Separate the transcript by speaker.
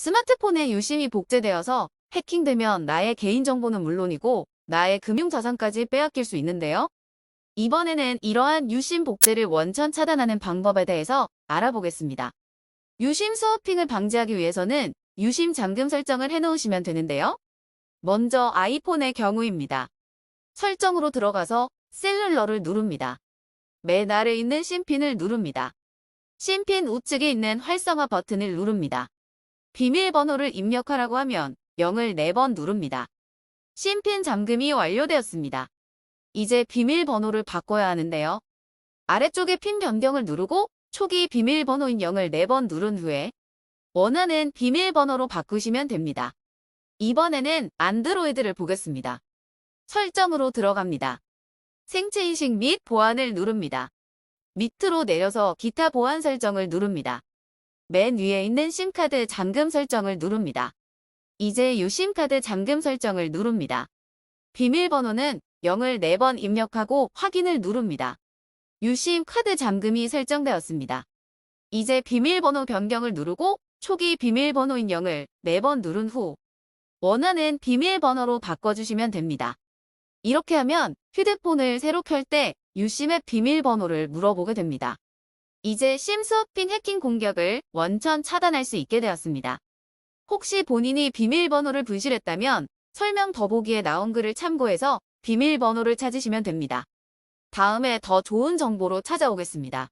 Speaker 1: 스마트폰에 유심히 복제되어서 해킹되면 나의 개인정보는 물론이고 나의 금융자산까지 빼앗길 수 있는데요. 이번에는 이러한 유심 복제를 원천 차단하는 방법에 대해서 알아보겠습니다. 유심 스워핑을 방지하기 위해서는 유심 잠금 설정을 해놓으시면 되는데요. 먼저 아이폰의 경우입니다. 설정으로 들어가서 셀룰러를 누릅니다. 맨 아래 있는 심핀을 누릅니다. 심핀 우측에 있는 활성화 버튼을 누릅니다. 비밀번호를 입력하라고 하면 0을 4번 누릅니다. 심핀 잠금이 완료되었습니다. 이제 비밀번호를 바꿔야 하는데요. 아래쪽에 핀 변경을 누르고 초기 비밀번호인 0을 4번 누른 후에 원하는 비밀번호로 바꾸시면 됩니다. 이번에는 안드로이드를 보겠습니다. 설정으로 들어갑니다. 생체인식 및 보안을 누릅니다. 밑으로 내려서 기타 보안 설정을 누릅니다. 맨 위에 있는 심카드 잠금 설정을 누릅니다. 이제 유 심카드 잠금 설정을 누릅니다. 비밀번호는 0을 4번 입력하고 확인을 누릅니다. 유심 카드 잠금이 설정되었습니다. 이제 비밀번호 변경을 누르고 초기 비밀번호인 0을 4번 누른 후 원하는 비밀번호로 바꿔주시면 됩니다. 이렇게 하면 휴대폰을 새로 켤 때 유심의 비밀번호를 물어보게 됩니다. 이제 심스워핑 해킹 공격을 원천 차단할 수 있게 되었습니다. 혹시 본인이 비밀번호를 분실했다면 설명 더보기에 나온 글을 참고해서 비밀번호를 찾으시면 됩니다. 다음에 더 좋은 정보로 찾아오겠습니다.